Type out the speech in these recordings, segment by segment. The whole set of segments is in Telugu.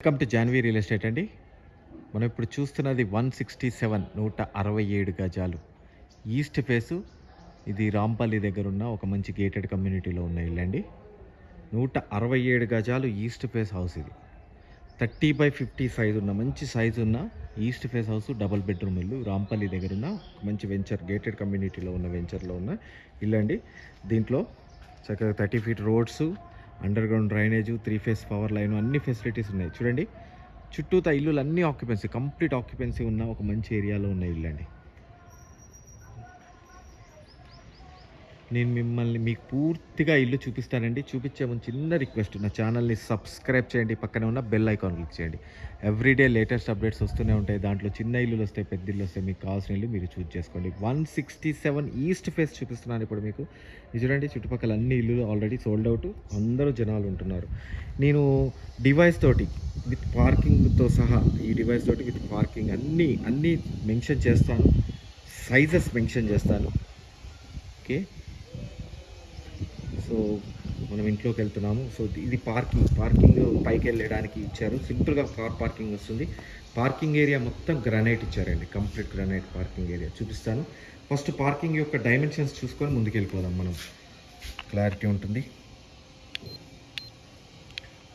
Welcome to Janhvi real estate అండి. మనం ఇప్పుడు చూస్తున్నది వన్ సిక్స్టీ సెవెన్ నూట అరవై ఏడు గజాలు. ఈస్ట్ ఫేసు ఇది రాంపల్లి దగ్గర ఉన్న ఒక మంచి గేటెడ్ కమ్యూనిటీలో ఉన్న ఇల్లు అండి నూట అరవై ఏడు గజాలు ఈస్ట్ ఫేస్ హౌస్ ఇది. థర్టీ బై ఫిఫ్టీ సైజ్ ఉన్న మంచి సైజ్ ఉన్న east face house double bedroom ఇల్లు రాంపల్లి దగ్గర ఉన్న ఒక మంచి వెంచర్ గేటెడ్ కమ్యూనిటీలో ఉన్న వెంచర్లో ఉన్న ఇల్లు అండి దీంట్లో చక్కగా thirty feet roads under ground drainage three phase power line అన్ని ఫెసిలిటీస్ ఉన్నాయి. చూడండి చుట్టూతా ఇల్లులు అన్ని ఆక్యుపెన్సీ కంప్లీట్ ఆక్యుపెన్సీ ఉన్న ఒక మంచి ఏరియాలో ఉన్న ఇల్లు అండి నేను మిమ్మల్ని మీకు పూర్తిగా ఇల్లు చూపిస్తానండి. చూపించే ముందు చిన్న రిక్వెస్ట్ నా ఛానల్ని సబ్స్క్రైబ్ చేయండి. పక్కనే ఉన్న బెల్ ఐకాన్ క్లిక్ చేయండి. ఎవ్రీడే లేటెస్ట్ అప్డేట్స్ వస్తూనే ఉంటాయి. దాంట్లో చిన్న ఇల్లులు వస్తాయి పెద్ద ఇల్లు వస్తాయి. మీకు కావాల్సిన ఇల్లు మీరు చూజ్ చేసుకోండి. One sixty seven east face చూపిస్తున్నాను ఇప్పుడు మీకు. చూడండి చుట్టుపక్కల అన్ని ఇల్లులు ఆల్రెడీ సోల్డ్ అవుట్. అందరూ జనాలు ఉంటున్నారు. నేను డివైస్ తోటి విత్ పార్కింగ్తో సహా ఈ డివైస్ తోటి విత్ పార్కింగ్ అన్నీ అన్నీ మెన్షన్ చేస్తాను. సైజెస్ మెన్షన్ చేస్తాను. ఓకే? సో మనం ఇంట్లోకి వెళ్తున్నాము. సో ఇది పార్కింగ్ పార్కింగ్ పైకి వెళ్ళడానికి ఇచ్చారు. సింపుల్గా కార్ పార్కింగ్ వస్తుంది. పార్కింగ్ ఏరియా మొత్తం గ్రానైట్ ఇచ్చారండి. కంప్లీట్ గ్రానైట్ పార్కింగ్ ఏరియా చూపిస్తాను. ఫస్ట్ పార్కింగ్ యొక్క డైమెన్షన్స్ చూసుకొని ముందుకు వెళ్ళిపోదాం మనం. క్లారిటీ ఉంటుంది.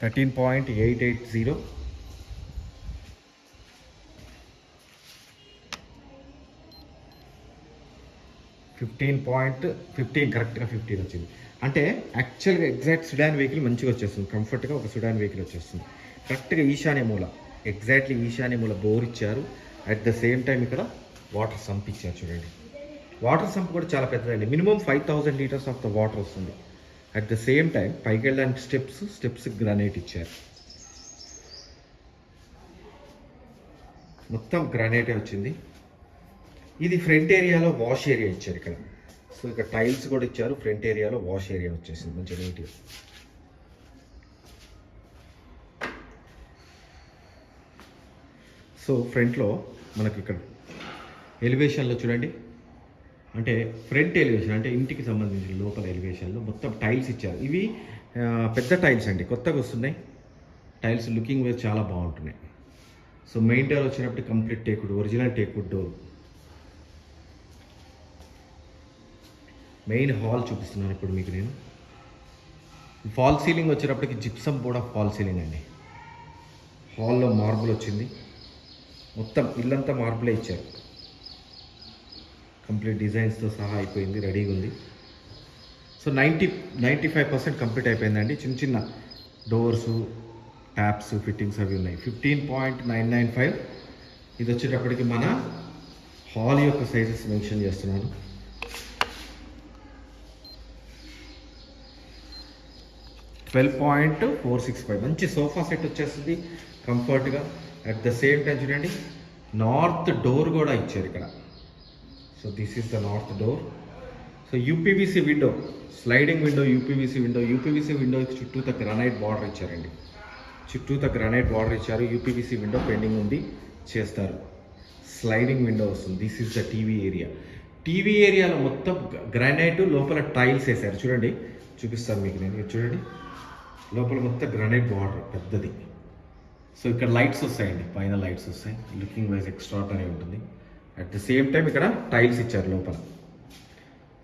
Thirteen point eight eight zero fifteen point fifteen కరెక్ట్గా ఫిఫ్టీన్ వచ్చింది. అంటే యాక్చువల్గా ఎగ్జాక్ట్ సుడాన్ వెహికల్ మంచిగా వచ్చేస్తుంది. కంఫర్ట్గా ఒక సుడాన్ వెహికల్ వచ్చేస్తుంది. కరెక్ట్గా ఈశాన్య మూల ఎగ్జాక్ట్లీ ఈశాన్య మూల బోర్ ఇచ్చారు. అట్ ద సేమ్ టైం ఇక్కడ వాటర్ సంప్ ఇచ్చారు చూడండి. వాటర్ సంప్ కూడా చాలా పెద్దదండి. Minimum five thousand litres of the water వస్తుంది. అట్ ద సేమ్ టైం పైకి వెళ్ళడానికి స్టెప్స్ స్టెప్స్ గ్రానైట్ ఇచ్చారు. మొత్తం గ్రానైటే వచ్చింది. ఇది ఫ్రంట్ ఏరియాలో వాష్ ఏరియా ఇచ్చారు ఇక్కడ. సో ఇక్కడ టైల్స్ కూడా ఇచ్చారు ఫ్రంట్ ఏరియాలో వాష్ ఏరియా వచ్చేసింది మంచి నీట్గా సో ఫ్రంట్లో మనకి ఇక్కడ ఎలివేషన్లో చూడండి. అంటే ఫ్రంట్ ఎలివేషన్ అంటే ఇంటికి సంబంధించిన లోపల ఎలివేషన్లో మొత్తం టైల్స్ ఇచ్చారు. ఇవి పెద్ద టైల్స్ అండి కొత్తగా వస్తున్నాయి. టైల్స్ లుకింగ్ వైజ్ చాలా బాగుంటున్నాయి. సో మెయిన్ డోర్ వచ్చినప్పుడు complete teakwood original teakwood door main hall చూపిస్తున్నాను ఇప్పుడు మీకు నేను. ఫాల్ సీలింగ్ వచ్చేటప్పటికి జిప్సమ్ కూడా ఫాల్ సీలింగ్ అండి. హాల్లో మార్బుల్ వచ్చింది. మొత్తం ఇల్లంతా మార్బులే ఇచ్చారు. కంప్లీట్ డిజైన్స్తో సహా అయిపోయింది రెడీగా ఉంది. So ninety ninety five percent complete అయిపోయిందండి. చిన్న చిన్న డోర్స్ ట్యాప్స్ ఫిట్టింగ్స్ అవి ఉన్నాయి. Fifteen point nine nine five. ఇది వచ్చేటప్పటికి మన హాల్ యొక్క సైజెస్ మెన్షన్ చేస్తున్నాను. Twelve point four six five మంచి సోఫా సెట్ వచ్చేస్తుంది. కంఫర్ట్గా అట్ ద సేమ్ టైం చూడండి. నార్త్ డోర్ కూడా ఇచ్చారు ఇక్కడ. So this is the north door so UPVC window sliding window UPVC window UPVC window చుట్టూత గ్రానైట్ బార్డర్ ఇచ్చారండి. చుట్టూత గ్రానైట్ బార్డర్ ఇచ్చారు. యూపీవీసీ విండో పెండింగ్ ఉంది. చేస్తారు. స్లైడింగ్ విండో వస్తుంది. This is the TV area TV ఏరియాలో మొత్తం గ్రానైట్ లోపల టైల్స్ వేసారు చూడండి. చూపిస్తాను మీకు నేను. చూడండి. లోపల మొత్తం గ్రానైట్ బార్డర్ పెద్దది. సో ఇక్కడ లైట్స్ వస్తాయండి పైన లైట్స్ వస్తాయి. లుకింగ్ వైజ్ ఎక్స్ట్రాడనరీ ఉంటుంది. అట్ ద సేమ్ టైం ఇక్కడ టైల్స్ ఇచ్చారు లోపల.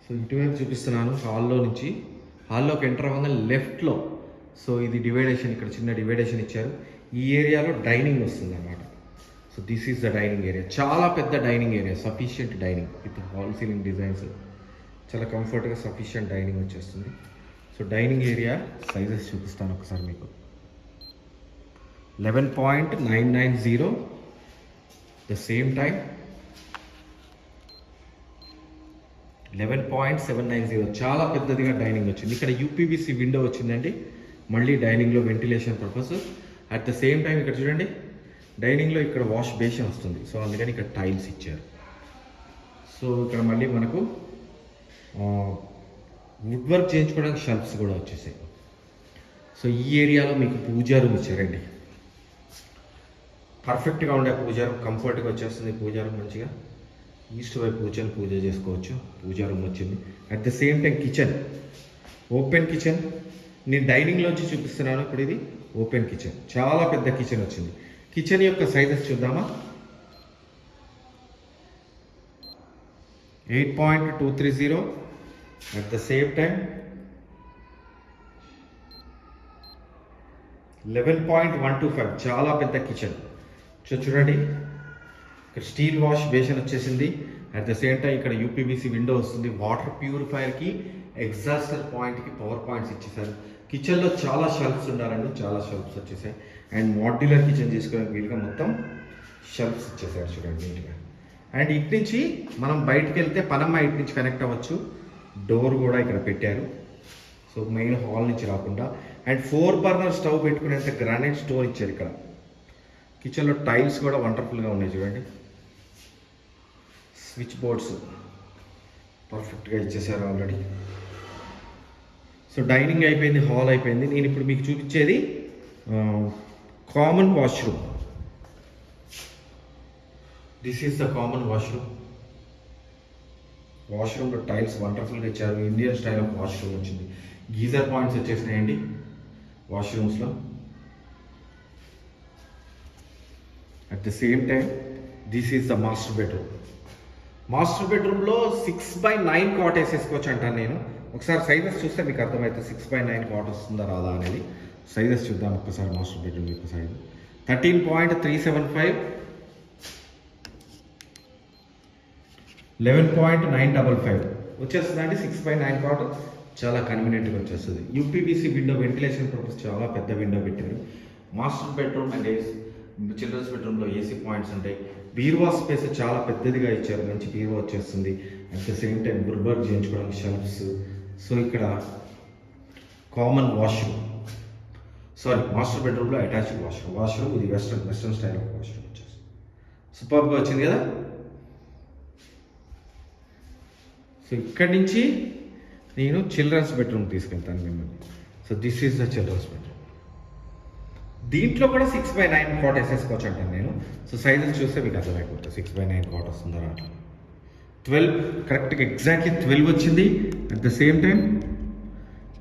సో ఇటువైపు చూపిస్తున్నాను హాల్లో నుంచి. హాల్లోకి ఎంటర్ అవ్వగానే లెఫ్ట్లో సో ఇది డివైడేషన్ ఇక్కడ చిన్న డివైడేషన్ ఇచ్చారు. ఈ ఏరియాలో డైనింగ్ వస్తుంది అన్నమాట so this is the dining area చాలా పెద్ద dining area sufficient dining with hall ceiling designs చాలా కంఫర్ట్గా సఫిషియంట్ డైనింగ్ వచ్చేస్తుంది. సో డైనింగ్ ఏరియా సైజెస్ చూపిస్తాను ఒకసారి మీకు. Eleven point nine nine zero the same time eleven point seven nine zero. చాలా పెద్దదిగా డైనింగ్ వచ్చింది. ఇక్కడ యూపీవీసీ విండో వచ్చిందండి. మళ్ళీ డైనింగ్లో ventilation purpose. At the same time ఇక్కడ చూడండి డైనింగ్లో ఇక్కడ వాష్ బేసిన్ వస్తుంది. సో అందుకని ఇక్కడ టైల్స్ ఇచ్చారు. సో ఇక్కడ మళ్ళీ మనకు వుడ్ వర్క్ చేయించుకోవడానికి షెల్ఫ్స్ కూడా వచ్చేసాయి. సో ఈ ఏరియాలో మీకు పూజా రూమ్ ఇచ్చారండి పర్ఫెక్ట్గా ఉండే పూజా రూమ్ కంఫర్ట్గా వచ్చేస్తుంది పూజా రూమ్ మంచిగా. ఈస్ట్ వైపు కూర్చొని పూజ చేసుకోవచ్చు. పూజా రూమ్ వచ్చింది. At the same time kitchen open kitchen నేను డైనింగ్లోంచి చూపిస్తున్నాను. ఇప్పుడు ఇది ఓపెన్ కిచెన్ చాలా పెద్ద కిచెన్ వచ్చింది. కిచెన్ యొక్క సైజెస్ చూద్దామా? Eight point two three zero at the same time eleven point one two five చాలా పెద్ద కిచెన్ చూడండి. ఇక్కడ స్టీల్ వాష్ బేసిన్ వచ్చేసింది. అట్ ద సేమ్ టైం ఇక్కడ యూపీబీసీ విండో వస్తుంది. వాటర్ ప్యూరిఫైయర్కి ఎగ్జాస్టర్ పాయింట్కి పవర్ పాయింట్స్ ఇచ్చేసారు కిచెన్లో చాలా షెల్ఫ్స్ ఉన్నారండి. చాలా షెల్ఫ్స్ వచ్చేసాయి. అండ్ మాడ్యులర్ కిచెన్ చేసుకునే వీలుగా మొత్తం షెల్ఫ్స్ ఇచ్చేసారు చూడండి నీట్గా అండ్ ఇటు నుంచి మనం బయటకు వెళ్తే పనమ్మ ఇటు నుంచి కనెక్ట్ అవ్వచ్చు. డోర్ కూడా ఇక్కడ పెట్టారు. సో మెయిన్ హాల్ నుంచి రాకుండా. అండ్ ఫోర్ బర్నర్ స్టవ్ పెట్టుకునేంత గ్రానైట్ స్టోర్ ఇచ్చారు ఇక్కడ. కిచెన్లో టైల్స్ కూడా వండర్ఫుల్గా ఉన్నాయి చూడండి. స్విచ్ బోర్డ్స్ పర్ఫెక్ట్గా ఇచ్చేసారు ఆల్రెడీ సో డైనింగ్ అయిపోయింది హాల్ అయిపోయింది. నేను ఇప్పుడు మీకు చూపించేది common washroom this is the common washroom వాష్రూమ్లో tiles వండర్ఫుల్గా ఇచ్చారు. ఇండియన్ స్టైల్ ఆఫ్ వాష్రూమ్ వచ్చింది. గీజర్ పాయింట్స్ వచ్చేసినాయండి. వాష్రూమ్స్లో at the same time this is the master bedroom master బెడ్రూమ్లో సిక్స్ బై నైన్ కాట్ వేసేసుకోవచ్చు అంటాను నేను. ఒకసారి సైజెస్ చూస్తే మీకు అర్థమవుతుంది సిక్స్ బై నైన్ కాట్ వస్తుందా రాదా అనేది. సైజెస్ చూద్దాం ఒక్కసారి మాస్టర్ బెడ్రూమ్ యొక్క size thirteen point three seven five eleven point nine double five. వచ్చేస్తుందండి సిక్స్ బై నైన్ కాట్ చాలా కన్వీనియంట్గా వచ్చేస్తుంది. యూపీబీసీ విండో వెంటిలేషన్ పర్పస్ చాలా పెద్ద విండో పెట్టారు. Master bedroom and AC children's బెడ్రూమ్లో ఏసీ పాయింట్స్ ఉంటాయి. బీరువా స్పేస్ చాలా పెద్దదిగా ఇచ్చారు. మంచి బీరువా వచ్చేస్తుంది. అట్ ద సేమ్ టైం బుర్బర్ చేయించుకోవడానికి షెల్ఫ్స్ సో ఇక్కడ కామన్ వాష్రూమ్ సారీ మాస్టర్ బెడ్రూమ్లో అటాచ్డ్ వాష్రూమ్ వాష్రూమ్ ఇది western western style of washroom వచ్చేస్తుంది. సూపర్గా వచ్చింది కదా? సో ఇక్కడి నుంచి నేను చిల్డ్రన్స్ బెడ్రూమ్ తీసుకెళ్తాను మిమ్మల్ని. So this is the children's bedroom దీంట్లో కూడా సిక్స్ బై నైన్ కాట్ వేసేసుకోవచ్చు అంటాను నేను. సో సైజులు చూస్తే మీకు అర్థమైపోతుంది. సిక్స్ బై నైన్ కాట్ వస్తుందా అట్లా ట్వెల్వ్ కరెక్ట్గా ఎగ్జాక్ట్లీ ట్వెల్వ్ వచ్చింది. At the same time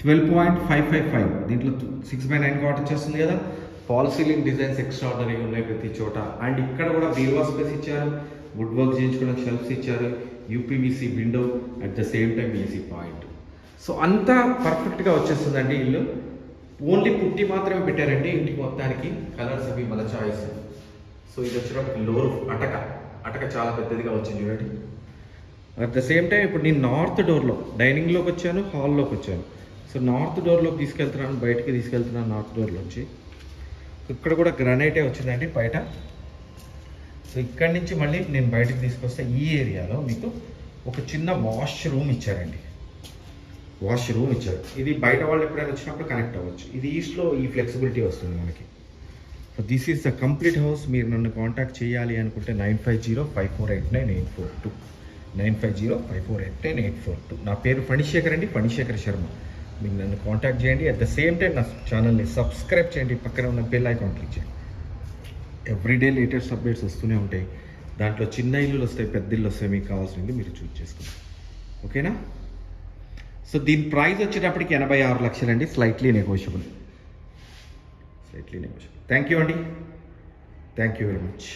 twelve point five five five దీంట్లో సిక్స్ బై నైన్ కాట్ వచ్చేస్తుంది కదా. ఫాల్ సీలింగ్ డిజైన్స్ ఎక్స్ట్రాడనరీగా ఉన్నాయి ప్రతి చోట. అండ్ ఇక్కడ కూడా బీరువా స్పేస్ ఇచ్చారు. వుడ్ వర్క్ చేయించుకోవడానికి షెల్ఫ్స్ ఇచ్చారు. UPVC window at the same time AC point so అంతా పర్ఫెక్ట్గా వచ్చేస్తుందండి ఇల్లు. ఓన్లీ పుట్టి మాత్రమే పెట్టారండి ఇంటికి మొత్తానికి. కలర్స్ అవి మన చాయిస్ సో ఇది వచ్చినప్పుడు లోరు అటక. అటక చాలా పెద్దదిగా వచ్చింది చూడండి. అట్ ద సేమ్ టైం ఇప్పుడు నేను నార్త్ డోర్లో డైనింగ్లోకి వచ్చాను హాల్లోకి వచ్చాను. సో నార్త్ డోర్లోకి తీసుకెళ్తున్నాను బయటికి తీసుకెళ్తున్నాను నార్త్ డోర్లోంచి ఇక్కడ కూడా గ్రనైటే వచ్చిందండి బయట? సో ఇక్కడి నుంచి మళ్ళీ నేను బయటకు తీసుకొస్తే ఈ ఏరియాలో మీకు ఒక చిన్న వాష్ రూమ్ ఇచ్చారండి. వాష్ రూమ్ ఇచ్చారు. ఇది బయట వాళ్ళు ఎప్పుడైనా వచ్చినప్పుడు కనెక్ట్ అవ్వచ్చు. ఇది ఈస్ట్లో ఈ ఫ్లెక్సిబిలిటీ వస్తుంది మనకి. So this is the complete house మీరు నన్ను కాంటాక్ట్ చేయాలి అనుకుంటే nine five zero five four eight nine eight four two. Nine five zero five four eight nine eight four two. నా పేరు ఫణిశేఖర్ అండి. ఫణిశేఖర్ శర్మ. మీరు నన్ను కాంటాక్ట్ చేయండి. అట్ ద సేమ్ టైం నా ఛానల్ని సబ్స్క్రైబ్ చేయండి. పక్కన ఉన్న బెల్ ఐకాన్ క్లిక్ చేయండి. ఎవ్రీడే లేటెస్ట్ అప్డేట్స్ వస్తూనే ఉంటాయి. దాంట్లో చిన్న ఇల్లులు వస్తాయి పెద్ద ఇల్లు వస్తాయి మీకు కావాల్సింది మీరు చూస్ చేసుకోండి. ఓకేనా? సో దీని ప్రైస్ వచ్చేటప్పటికి ఎనభై ఆరు లక్షలండి. Slightly negotiable slightly negotiable thank you అండి. Thank you very much